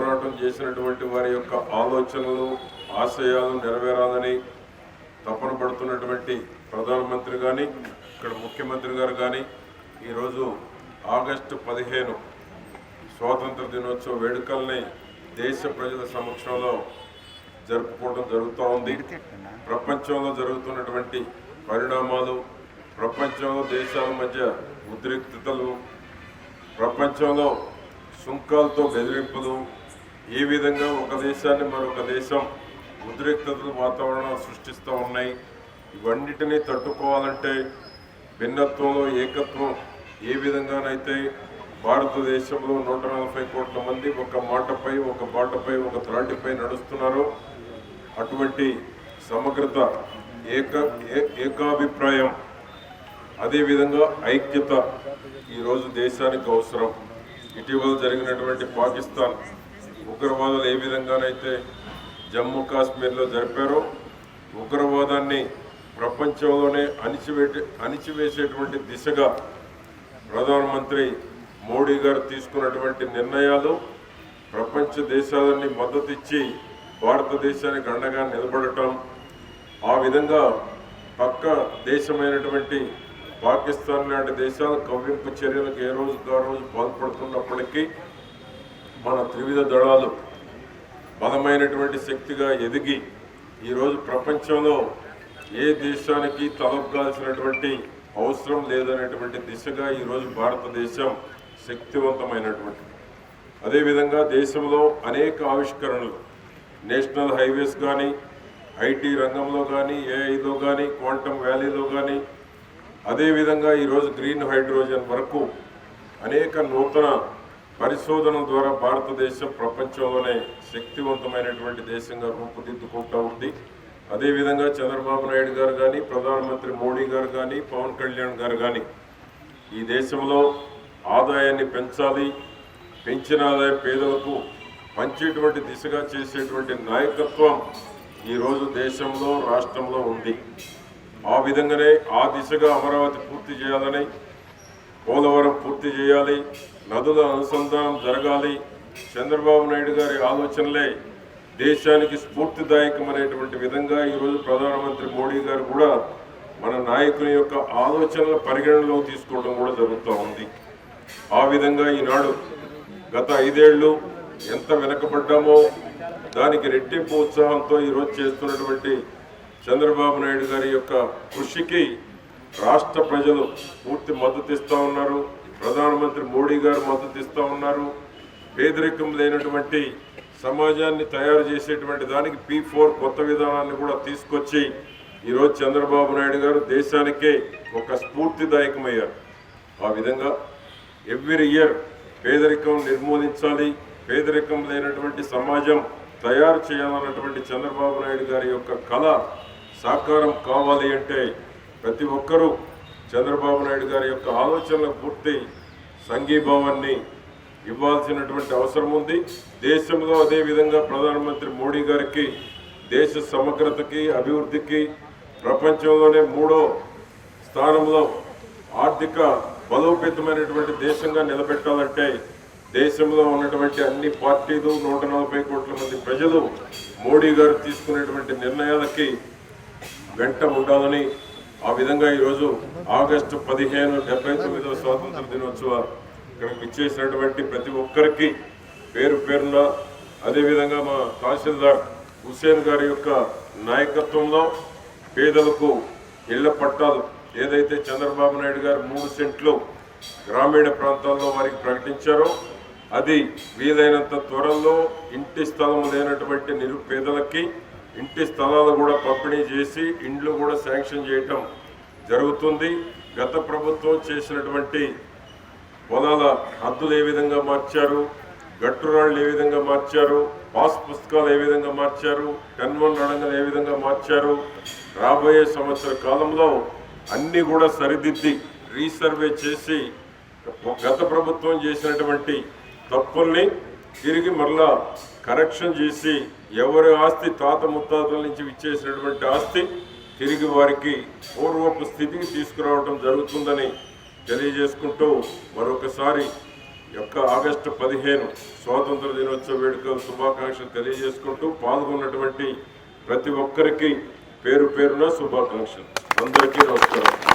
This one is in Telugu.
పోరాటం చేసినటువంటి వారి యొక్క ఆలోచనలు ఆశయాలు నెరవేరాలని తపన పడుతున్నటువంటి ప్రధానమంత్రి కానీ ఇక్కడ ముఖ్యమంత్రి గారు కానీ ఈరోజు ఆగస్టు పదిహేను స్వాతంత్ర దినోత్సవ వేడుకల్ని దేశ ప్రజల సమక్షంలో జరుపుకోవడం జరుగుతూ ఉంది. ప్రపంచంలో జరుగుతున్నటువంటి పరిణామాలు ప్రపంచంలో దేశాల మధ్య ఉద్రిక్తతలు ప్రపంచంలో సుంకాలతో బెదిరింపులు ఏ విధంగా ఒక దేశాన్ని మరొక దేశం ఉద్రిక్తతలు వాతావరణం సృష్టిస్తూ ఉన్నాయి. ఇవన్నిటినీ తట్టుకోవాలంటే భిన్నత్వంలో ఏకత్వం ఏ విధంగానైతే భారతదేశంలో నూట నలభై కోట్ల మంది ఒక మాటపై ఒక బాటపై ఒక త్రాటిపై నడుస్తున్నారో అటువంటి సమగ్రత ఏక ఏ- ఏకాభిప్రాయం అదేవిధంగా ఐక్యత ఈరోజు దేశానికి అవసరం. ఇటీవల జరిగినటువంటి పాకిస్తాన్ ఉగ్రవాదులు ఏ విధంగానైతే జమ్మూ కాశ్మీర్లో జరిపారో ఉగ్రవాదాన్ని ప్రపంచంలోనే అణిచివేటి అణిచివేసేటువంటి దిశగా ప్రధానమంత్రి మోడీ గారు తీసుకున్నటువంటి నిర్ణయాలు ప్రపంచ దేశాలన్నీ మద్దతు ఇచ్చి భారతదేశానికి అండగా నిలబడటం ఆ విధంగా పక్క దేశమైనటువంటి పాకిస్తాన్ లాంటి దేశాలు కవ్వింపు చర్యలకు ఏ రోజుకు ఆ రోజు పాల్పడుతున్నప్పటికీ మన త్రివిధ దళాలు బలమైనటువంటి శక్తిగా ఎదిగి ఈరోజు ప్రపంచంలో ఏ దేశానికి తలొగ్గాల్సినటువంటి అవసరం లేదనేటువంటి దిశగా ఈరోజు భారతదేశం శక్తివంతమైనటువంటి. అదేవిధంగా దేశంలో అనేక ఆవిష్కరణలు నేషనల్ హైవేస్ కానీ ఐటీ రంగంలో కానీ ఏఐలో కానీ క్వాంటమ్ వ్యాలీలో కానీ అదేవిధంగా ఈరోజు గ్రీన్ హైడ్రోజన్ వరకు అనేక నూతన పరిశోధన ద్వారా భారతదేశం ప్రపంచంలోనే శక్తివంతమైనటువంటి దేశంగా రూపుదిద్దుకుంటూ ఉంది. అదేవిధంగా చంద్రబాబు నాయుడు గారు కానీ ప్రధానమంత్రి మోడీ గారు కానీ పవన్ కళ్యాణ్ గారు కానీ ఈ దేశంలో ఆదాయాన్ని పెంచాలి పెంచిన ఆదాయం పేదలకు పంచేటువంటి దిశగా చేసేటువంటి నాయకత్వం ఈరోజు దేశంలో రాష్ట్రంలో ఉంది. ఆ విధంగానే ఆ దిశగా అమరావతి పూర్తి చేయాలని పోలవరం పూర్తి చేయాలి నదుల అనుసంధానం జరగాలి. చంద్రబాబు నాయుడు గారి ఆలోచనలే దేశానికి స్ఫూర్తిదాయకమైనటువంటి విధంగా ఈరోజు ప్రధానమంత్రి మోడీ గారు కూడా మన నాయకుని యొక్క ఆలోచనల పరిగణనలో తీసుకోవడం కూడా జరుగుతూ ఉంది. ఆ విధంగా ఈనాడు గత ఐదేళ్ళు ఎంత వెనకబడ్డామో దానికి రెట్టింపు ఉత్సాహంతో ఈరోజు చేస్తున్నటువంటి చంద్రబాబు నాయుడు గారి యొక్క కృషికి రాష్ట్ర ప్రజలు పూర్తి మద్దతు ఇస్తూ ఉన్నారు. ప్రధానమంత్రి మోడీ గారు మద్దతు ఇస్తూ ఉన్నారు. పేదరికం లేనటువంటి సమాజాన్ని తయారు చేసేటువంటి దానికి పీ ఫోర్ కొత్త విధానాన్ని కూడా తీసుకొచ్చి ఈరోజు చంద్రబాబు నాయుడు గారు దేశానికే ఒక స్ఫూర్తిదాయకమయ్యారు. ఆ విధంగా ఎవ్రీ ఇయర్ పేదరికం నిర్మూలించాలి పేదరికం లేనటువంటి సమాజం తయారు చేయాలన్నటువంటి చంద్రబాబు నాయుడు గారి యొక్క కళ సాకారం కావాలి అంటే ప్రతి ఒక్కరూ చంద్రబాబు నాయుడు గారి యొక్క ఆలోచనలకు పూర్తి సంఘీభావాన్ని ఇవ్వాల్సినటువంటి అవసరం ఉంది. దేశంలో అదేవిధంగా ప్రధానమంత్రి మోడీ గారికి దేశ సమగ్రతకి అభివృద్ధికి ప్రపంచంలోనే మూడో స్థానంలో ఆర్థిక బలోపేతమైనటువంటి దేశంగా నిలబెట్టాలంటే దేశంలో ఉన్నటువంటి అన్ని పార్టీలు నూట నలభై కోట్ల మంది ప్రజలు మోడీ గారు తీసుకునేటువంటి నిర్ణయాలకి వెంట ఉండాలని ఆ విధంగా ఈరోజు ఆగస్టు పదిహేను డెబ్బై తొమ్మిదవ స్వాతంత్ర దినోత్సవ ఇక్కడికి ఇచ్చేసినటువంటి ప్రతి ఒక్కరికి పేరు పేరున అదేవిధంగా మా తహసీల్దార్ హుస్సేన్ గారి యొక్క నాయకత్వంలో పేదలకు ఇళ్ళ పట్టాలు ఏదైతే చంద్రబాబు నాయుడు గారు మూడు సెంట్లు గ్రామీణ ప్రాంతాల్లో వారికి ప్రకటించారో అది వీలైనంత త్వరలో ఇంటి స్థలం లేనటువంటి నిరుపేదలకి ఇంటి స్థలాలు కూడా పంపిణీ చేసి ఇండ్లు కూడా శాంక్షన్ చేయటం జరుగుతుంది. గత ప్రభుత్వం చేసినటువంటి పొలాల హద్దులు ఏ విధంగా మార్చారు? గట్టురాళ్ళు ఏ విధంగా మార్చారు? పాస్ పుస్తకాలు ఏ విధంగా మార్చారు? టెన్ వన్ ఏ విధంగా మార్చారు? రాబోయే సంవత్సర కాలంలో అన్నీ కూడా సరిదిద్ది రీసర్వే చేసి గత ప్రభుత్వం చేసినటువంటి తప్పుల్ని తిరిగి మరలా కరెక్షన్ చేసి ఎవరి ఆస్తి తాత ముత్తాతల నుంచి ఇచ్చేసినటువంటి ఆస్తి తిరిగి వారికి పూర్వపు స్థితికి తీసుకురావడం జరుగుతుందని తెలియజేసుకుంటూ మరొకసారి యొక్క ఆగస్టు పదిహేను స్వాతంత్ర దినోత్సవ వేడుకల శుభాకాంక్షలు తెలియజేసుకుంటూ పాల్గొన్నటువంటి ప్రతి ఒక్కరికి పేరు పేరున శుభాకాంక్షలు. అందరికీ నమస్కారం.